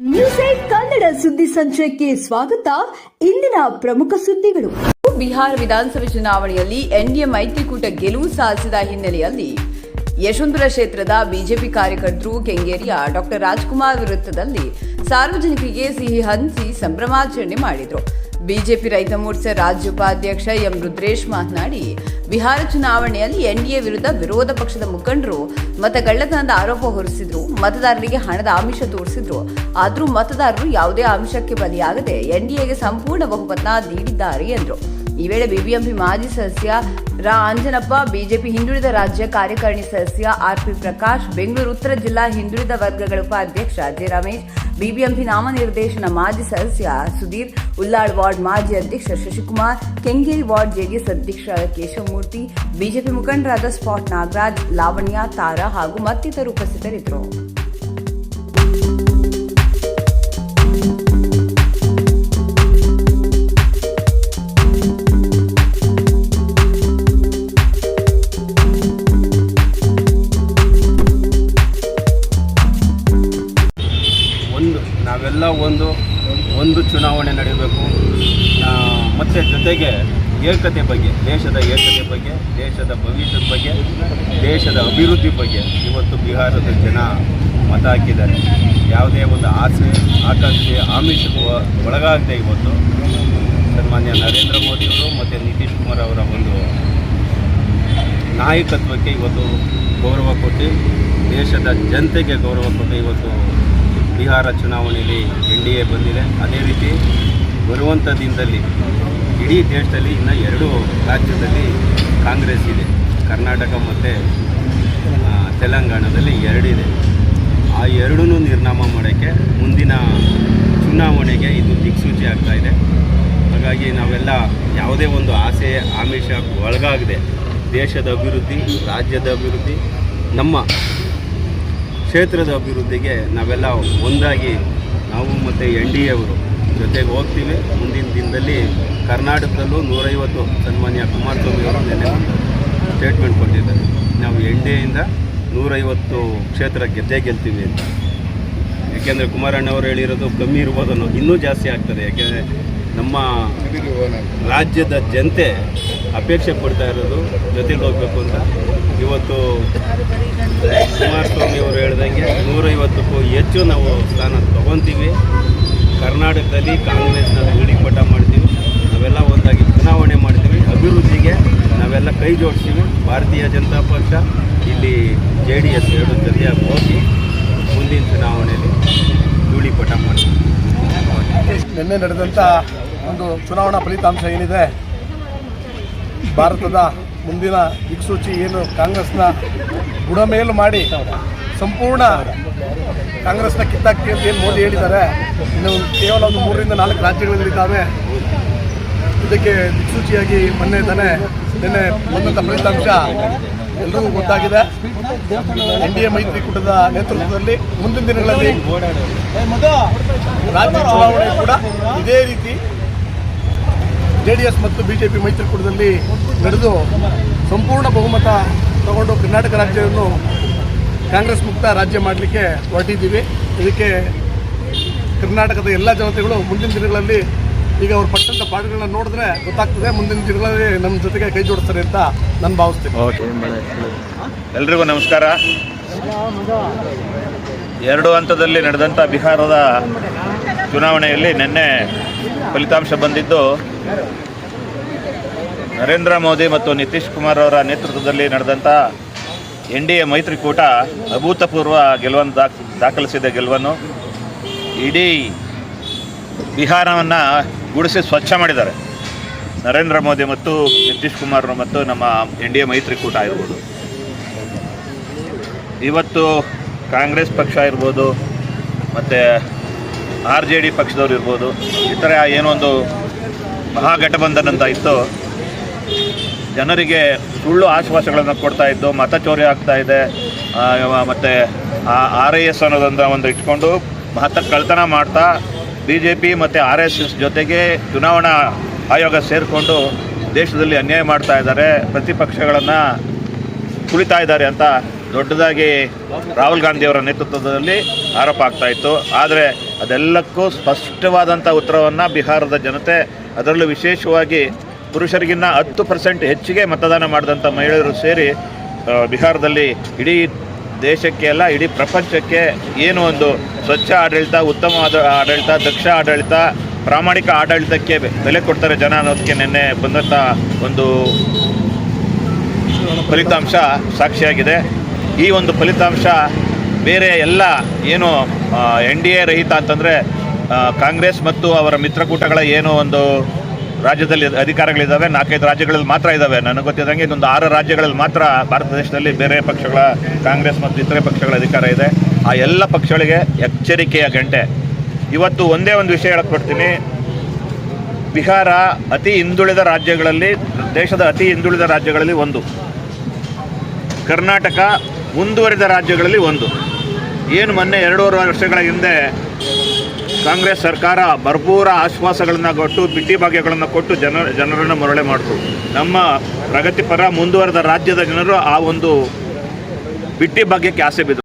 News eight Kannada ಸುದ್ದಿ ಸಂಚಯಕ್ಕೆ ಸ್ವಾಗತ. ಇಂದಿನ ಪ್ರಮುಖ ಸುದ್ದಿಗಳು. ಬಿಹಾರ ವಿಧಾನಸಭೆ ಚುನಾವಣೆಯಲ್ಲಿ ಎನ್ಡಿಎ ಮೈತ್ರಿಕೂಟ ಗೆಲುವು ಸಾಧಿಸಿದ ಹಿನ್ನೆಲೆಯಲ್ಲಿ ಯಶವಂತಪುರ ಕ್ಷೇತ್ರದ ಬಿಜೆಪಿ ಕಾರ್ಯಕರ್ತರು ಕೆಂಗೇರಿಯ ಡಾಕ್ಟರ್ ರಾಜ್ಕುಮಾರ್ ವೃತ್ತದಲ್ಲಿ ಸಾರ್ವಜನಿಕರಿಗೆ ಸಿಹಿ ಹಂಚಿ ಸಂಭ್ರಮಾಚರಣೆ ಮಾಡಿದರು. ಬಿಜೆಪಿ ರೈತ ಮೋರ್ಚಾ ರಾಜ್ಯ ಉಪಾಧ್ಯಕ್ಷ ಎಂ ರುದ್ರೇಶ್ ಮಾತನಾಡಿ, ಬಿಹಾರ ಚುನಾವಣೆಯಲ್ಲಿ ಎನ್ಡಿಎ ವಿರುದ್ಧ ವಿರೋಧ ಪಕ್ಷದ ಮುಖಂಡರು ಮತಗಳ್ಳತನದ ಆರೋಪ ಹೊರಿಸಿದ್ರು, ಮತದಾರರಿಗೆ ಹಣದ ಆಮಿಷ ತೋರಿಸಿದ್ರು. ಆದರೂ ಮತದಾರರು ಯಾವುದೇ ಆಮಿಷಕ್ಕೆ ಬಲಿಯಾಗದೆ ಎನ್ಡಿಎಗೆ ಸಂಪೂರ್ಣ ಬಹುಮತ ನೀಡಿದ್ದಾರೆ ಎಂದರು. ಈ ವೇಳೆ ಬಿಬಿಎಂಪಿ ಮಾಜಿ ಸದಸ್ಯ ರಾ ಅಂಜನಪ್ಪ, ಬಿಜೆಪಿ ಹಿಂದುಳಿದ ರಾಜ್ಯ ಕಾರ್ಯಕಾರಿಣಿ ಸದಸ್ಯ ಆರ್ಪಿ ಪ್ರಕಾಶ್, ಬೆಂಗಳೂರು ಉತ್ತರ ಜಿಲ್ಲಾ ಹಿಂದುಳಿದ ವರ್ಗಗಳ ಉಪಾಧ್ಯಕ್ಷ ಜೆ ರಮೇಶ್, ಬಿಬಿಎಂಪಿ ನಾಮನಿರ್ದೇಶನ ಮಾಜಿ ಸದಸ್ಯ ಸುಧೀರ್ ಉಲ್ಲಾಳ್ ವಾರ್ಡ್ ಮಾಜಿ ಅಧ್ಯಕ್ಷ ಶಶಿಕುಮಾರ್, ಕೆಂಗೇರಿ ವಾರ್ಡ್ ಜೆಡಿಎಸ್ ಅಧ್ಯಕ್ಷ ಕೇಶವಮೂರ್ತಿ, ಬಿಜೆಪಿ ಮುಖಂಡರಾದ ಸ್ಪಾಟ್ ನಾಗರಾಜ್, ಲಾವಣ್ಯ, ತಾರಾ ಹಾಗೂ ಮತ್ತಿತರರು ಉಪಸ್ಥಿತರಿದ್ದರು. ಚುನಾವಣೆ ನಡೆಯಬೇಕು ಮತ್ತು ಜೊತೆಗೆ ಏಕತೆ ಬಗ್ಗೆ, ದೇಶದ ಏಕತೆ ಬಗ್ಗೆ, ದೇಶದ ಭವಿಷ್ಯದ ಬಗ್ಗೆ, ದೇಶದ ಅಭಿವೃದ್ಧಿ ಬಗ್ಗೆ ಇವತ್ತು ಬಿಹಾರದ ಜನ ಮತ ಹಾಕಿದ್ದಾರೆ. ಯಾವುದೇ ಒಂದು ಆಸೆ, ಆಕಾಂಕ್ಷೆ ಆಮಿಷಕ್ಕೆ ಒಳಗಾಗದೆ ಇವತ್ತು ಸನ್ಮಾನ್ಯ ನರೇಂದ್ರ ಮೋದಿಯವರು ಮತ್ತು ನಿತೀಶ್ ಕುಮಾರ್ ಅವರ ಒಂದು ನಾಯಕತ್ವಕ್ಕೆ ಇವತ್ತು ಗೌರವ ಕೊಟ್ಟು ದೇಶದ ಜನತೆಗೆ ಗೌರವ ಕೊಟ್ಟು ಇವತ್ತು ಬಿಹಾರ ಚುನಾವಣೆಯಲ್ಲಿ ಎನ್ ಡಿ ಎ ಬಂದಿದೆ. ಅದೇ ರೀತಿ ಬರುವಂಥ ದಿನದಲ್ಲಿ ಇಡೀ ದೇಶದಲ್ಲಿ ಇನ್ನು ಎರಡು ರಾಜ್ಯದಲ್ಲಿ ಕಾಂಗ್ರೆಸ್ ಇದೆ. ಕರ್ನಾಟಕ ಮತ್ತು ತೆಲಂಗಾಣದಲ್ಲಿ ಎರಡಿದೆ ಆ ಎರಡೂ ನಿರ್ನಾಮ ಮಾಡೋಕ್ಕೆ ಮುಂದಿನ ಚುನಾವಣೆಗೆ ಇದು ದಿಕ್ಸೂಚಿ ಆಗ್ತಾಯಿದೆ ಹಾಗಾಗಿ ನಾವೆಲ್ಲ ಯಾವುದೇ ಒಂದು ಆಸೆ, ಆಮಿಷ ಒಳಗಾಗದೆ ದೇಶದ ಅಭಿವೃದ್ಧಿ, ರಾಜ್ಯದ ಅಭಿವೃದ್ಧಿ, ನಮ್ಮ ಕ್ಷೇತ್ರದ ಅಭಿವೃದ್ಧಿಗೆ ನಾವೆಲ್ಲ ಒಂದಾಗಿ ನಾವು ಮತ್ತು ಎನ್ ಡಿ ಅವರು ಜೊತೆಗೆ ಹೋಗ್ತೀವಿ. ಮುಂದಿನ ದಿನದಲ್ಲಿ ಕರ್ನಾಟಕದಲ್ಲೂ ನೂರೈವತ್ತು ಸನ್ಮಾನ್ಯ ಕುಮಾರಸ್ವಾಮಿ ಅವರು ನಿನ್ನೆ ಸ್ಟೇಟ್ಮೆಂಟ್ ಕೊಟ್ಟಿದ್ದಾರೆ. ನಾವು ಎನ್ ಡಿ ಎಯಿಂದ ನೂರೈವತ್ತು ಕ್ಷೇತ್ರ ಗೆದ್ದೇ ಗೆಲ್ತೀವಿ ಅಂತ. ಯಾಕೆಂದರೆ ಕುಮಾರಣ್ಣವರು ಹೇಳಿರೋದು ಕಮ್ಮಿ ಇರ್ಬೋದು ಅನ್ನೋದು ಇನ್ನೂ ಜಾಸ್ತಿ ಆಗ್ತದೆ. ಯಾಕೆಂದರೆ ನಮ್ಮ ರಾಜ್ಯದ ಜನತೆ ಅಪೇಕ್ಷೆ ಪಡ್ತಾ ಇರೋದು, ಜೊತೆಗೆ ಹೋಗಬೇಕು ಅಂತ. ಇವತ್ತು ಕುಮಾರಸ್ವಾಮಿ ಅವರು ಹೇಳ್ದಂಗೆ ನೂರೈವತ್ತಕ್ಕೂ ಹೆಚ್ಚು ನಾವು ಸ್ಥಾನ ತಗೊತೀವಿ. ಕರ್ನಾಟಕದಲ್ಲಿ ಕಾಂಗ್ರೆಸ್ನ ಧೂಳಿಪಟ ಮಾಡ್ತೀವಿ. ನಾವೆಲ್ಲ ಒಂದಾಗಿ ಚುನಾವಣೆ ಮಾಡ್ತೀವಿ. ಅಭಿವೃದ್ಧಿಗೆ ನಾವೆಲ್ಲ ಕೈ ಜೋಡಿಸ್ತೀವಿ. ಭಾರತೀಯ ಜನತಾ ಪಕ್ಷ ಇಲ್ಲಿ ಜೆ ಡಿ ಎಸ್ ಎರಡು ಜೊತೆಯಾಗಿ ಹೋಗಿ ಮುಂದಿನ ಚುನಾವಣೆಯಲ್ಲಿ ಧೂಳಿಪಟ ಮಾಡ್ತೀವಿ. ನಿನ್ನೆ ನಡೆದಂಥ ಒಂದು ಚುನಾವಣಾ ಫಲಿತಾಂಶ ಏನಿದೆ? ಭಾರತದ ಮುಂದಿನ ದಿಕ್ಸೂಚಿ ಏನು ಕಾಂಗ್ರೆಸ್ನ ಬುಡಮೇಲು ಮಾಡಿ ಸಂಪೂರ್ಣ ಕಾಂಗ್ರೆಸ್ನ ಕಿತ್ತಾಕ್ತಿ ಅಂತ ಏನು ಮೋದಿ ಹೇಳಿದ್ದಾರೆ, ಇನ್ನು ಕೇವಲ ಒಂದು ಮೂರರಿಂದ ನಾಲ್ಕು ರಾಜ್ಯಗಳಲ್ಲಿದ್ದಾವೆ. ಇದಕ್ಕೆ ದಿಕ್ಸೂಚಿಯಾಗಿ ಮೊನ್ನೆ ತಾನೇ ನಿನ್ನೆ ಬಂದಂಥ ಫಲಿತಾಂಶ ಎಲ್ಲರಿಗೂ ಗೊತ್ತಾಗಿದೆ. ಎನ್ ಡಿ ಎ ಮೈತ್ರಿಕೂಟದ ನೇತೃತ್ವದಲ್ಲಿ ಮುಂದಿನ ದಿನಗಳಲ್ಲಿ ರಾಜ್ಯ ಚುನಾವಣೆ ಕೂಡ ಇದೇ ರೀತಿ ಜೆ ಡಿ ಎಸ್ ಮತ್ತು ಬಿ ಜೆ ಪಿ ಮೈತ್ರಿಕೂಟದಲ್ಲಿ ನಡೆದು ಸಂಪೂರ್ಣ ಬಹುಮತ ತಗೊಂಡು ಕರ್ನಾಟಕ ರಾಜ್ಯವನ್ನು ಕಾಂಗ್ರೆಸ್ ಮುಕ್ತ ರಾಜ್ಯ ಮಾಡಲಿಕ್ಕೆ ಹೊರಟಿದ್ದೀವಿ. ಇದಕ್ಕೆ ಕರ್ನಾಟಕದ ಎಲ್ಲ ಜನತೆಗಳು ಮುಂದಿನ ದಿನಗಳಲ್ಲಿ ಈಗ ಅವ್ರು ಪಟ್ಟಂತ ಪಾಠಗಳನ್ನ ನೋಡಿದ್ರೆ ಗೊತ್ತಾಗ್ತದೆ, ಮುಂದಿನ ದಿನಗಳಲ್ಲಿ ನಮ್ಮ ಜೊತೆಗೆ ಕೈ ಜೋಡಿಸ್ತಾರೆ ಅಂತ ನಾನು ಭಾವಿಸ್ತೀನಿ. ಎಲ್ರಿಗೂ ನಮಸ್ಕಾರ. ಎರಡು ಹಂತದಲ್ಲಿ ನಡೆದಂಥ ಬಿಹಾರದ ಚುನಾವಣೆಯಲ್ಲಿ ನಿನ್ನೆ ಫಲಿತಾಂಶ ಬಂದಿದ್ದು, ನರೇಂದ್ರ ಮೋದಿ ಮತ್ತು ನಿತೀಶ್ ಕುಮಾರ್ ಅವರ ನೇತೃತ್ವದಲ್ಲಿ ನಡೆದಂಥ ಎನ್ ಡಿ ಎ ಮೈತ್ರಿಕೂಟ ಅಭೂತಪೂರ್ವ ಗೆಲುವನ್ನು ದಾಖಲಿಸಿದೆ ದಾಖಲಿಸಿದ ಗೆಲುವನ್ನು. ಇಡೀ ಬಿಹಾರವನ್ನು ಗುಡಿಸಿ ಸ್ವಚ್ಛ ಮಾಡಿದ್ದಾರೆ. ನರೇಂದ್ರ ಮೋದಿ ಮತ್ತು ನಿತೀಶ್ ಕುಮಾರ್ ಮತ್ತು ನಮ್ಮ ಎನ್ ಡಿ ಎ ಮೈತ್ರಿಕೂಟ ಇರ್ಬೋದು. ಇವತ್ತು ಕಾಂಗ್ರೆಸ್ ಪಕ್ಷ ಇರ್ಬೋದು, ಮತ್ತು ಆರ್ ಜೆ ಡಿ ಪಕ್ಷದವ್ರು ಇರ್ಬೋದು, ಈ ಥರ ಏನೊಂದು ಮಹಾಘಟಬಂಧನ ಅಂತ ಇತ್ತು ಜನರಿಗೆ ಸುಳ್ಳು ಆಶ್ವಾಸಗಳನ್ನು ಕೊಡ್ತಾ ಇದ್ದು ಮತ ಚೋರಿ ಆಗ್ತಾ ಇದೆ. ಮತ್ತು ಆರ್ ಐ ಎಸ್ ಅನ್ನೋದೊಂದು ಒಂದು ಇಟ್ಕೊಂಡು ಮತ ಕಳ್ತನ ಮಾಡ್ತಾ ಬಿ ಜೆ ಪಿ ಮತ್ತು ಆರ್ ಎಸ್ ಎಸ್ ಜೊತೆಗೆ ಚುನಾವಣಾ ಆಯೋಗ ಸೇರಿಕೊಂಡು ದೇಶದಲ್ಲಿ ಅನ್ಯಾಯ ಮಾಡ್ತಾ ಇದ್ದಾರೆ, ಪ್ರತಿಪಕ್ಷಗಳನ್ನು ಕುಳಿತಾ ಇದ್ದಾರೆ ಅಂತ ದೊಡ್ಡದಾಗಿ ರಾಹುಲ್ ಗಾಂಧಿಯವರ ನೇತೃತ್ವದಲ್ಲಿ ಆರೋಪ ಆಗ್ತಾ ಇತ್ತು. ಆದರೆ ಅದೆಲ್ಲಕ್ಕೂ ಸ್ಪಷ್ಟವಾದಂಥ ಉತ್ತರವನ್ನು ಬಿಹಾರದ ಜನತೆ, ಅದರಲ್ಲೂ ವಿಶೇಷವಾಗಿ ಪುರುಷರಿಗಿನ್ನ ಹತ್ತು ಪರ್ಸೆಂಟ್ ಹೆಚ್ಚಿಗೆ ಮತದಾನ ಮಾಡಿದಂಥ ಮಹಿಳೆಯರು ಸೇರಿ ಬಿಹಾರದಲ್ಲಿ ಇಡೀ ದೇಶಕ್ಕೆ ಅಲ್ಲ ಇಡೀ ಪ್ರಪಂಚಕ್ಕೆ ಏನು ಒಂದು ಸ್ವಚ್ಛ ಆಡಳಿತ, ಉತ್ತಮವಾದ ಆಡಳಿತ, ದಕ್ಷ ಆಡಳಿತ, ಪ್ರಾಮಾಣಿಕ ಆಡಳಿತಕ್ಕೆ ಬೆಲೆ ಕೊಡ್ತಾರೆ ಜನ ಅನ್ನೋದಕ್ಕೆ ನಿನ್ನೆ ಬಂದಂಥ ಒಂದು ಫಲಿತಾಂಶ ಸಾಕ್ಷಿಯಾಗಿದೆ. ಈ ಒಂದು ಫಲಿತಾಂಶ ಬೇರೆ ಎಲ್ಲ ಏನು ಎನ್ ಡಿ ಎ ರಹಿತ ಅಂತಂದರೆ ಕಾಂಗ್ರೆಸ್ ಮತ್ತು ಅವರ ಮಿತ್ರಕೂಟಗಳ ಏನು ಒಂದು ರಾಜ್ಯದಲ್ಲಿ ಅಧಿಕಾರಗಳಿದ್ದಾವೆ, ನಾಲ್ಕೈದು ರಾಜ್ಯಗಳಲ್ಲಿ ಮಾತ್ರ ಇದ್ದಾವೆ. ನನಗೆ ಗೊತ್ತಿದ್ದಂಗೆ ಇದೊಂದು ಆರು ರಾಜ್ಯಗಳಲ್ಲಿ ಮಾತ್ರ ಭಾರತ ದೇಶದಲ್ಲಿ ಬೇರೆ ಪಕ್ಷಗಳ ಕಾಂಗ್ರೆಸ್ ಮತ್ತು ಇತರೆ ಪಕ್ಷಗಳ ಅಧಿಕಾರ ಇದೆ. ಆ ಎಲ್ಲ ಪಕ್ಷಗಳಿಗೆ ಎಚ್ಚರಿಕೆಯ ಗಂಟೆ. ಇವತ್ತು ಒಂದೇ ಒಂದು ವಿಷಯ ಹೇಳಕ್ಕೆ ಬಿಹಾರ ಅತಿ ಹಿಂದುಳಿದ ರಾಜ್ಯಗಳಲ್ಲಿ, ದೇಶದ ಅತಿ ಹಿಂದುಳಿದ ರಾಜ್ಯಗಳಲ್ಲಿ ಒಂದು. ಕರ್ನಾಟಕ ಮುಂದುವರಿದ ರಾಜ್ಯಗಳಲ್ಲಿ ಒಂದು. ಏನು ಮೊನ್ನೆ ಎರಡೂವರೆ ವರ್ಷಗಳ ಹಿಂದೆ ಕಾಂಗ್ರೆಸ್ ಸರ್ಕಾರ ಭರ್ಪೂರ ಆಶ್ವಾಸಗಳನ್ನು ಕೊಟ್ಟು ಬಿಟ್ಟಿ ಭಾಗ್ಯಗಳನ್ನು ಕೊಟ್ಟು ಜನ, ಜನರನ್ನು ಮರಳೆ ಮಾಡಿತು. ನಮ್ಮ ಪ್ರಗತಿಪರ ಮುಂದುವರೆದ ರಾಜ್ಯದ ಜನರು ಆ ಒಂದು ಬಿಟ್ಟಿ ಭಾಗ್ಯಕ್ಕೆ ಆಸೆ ಬಿದ್ದರು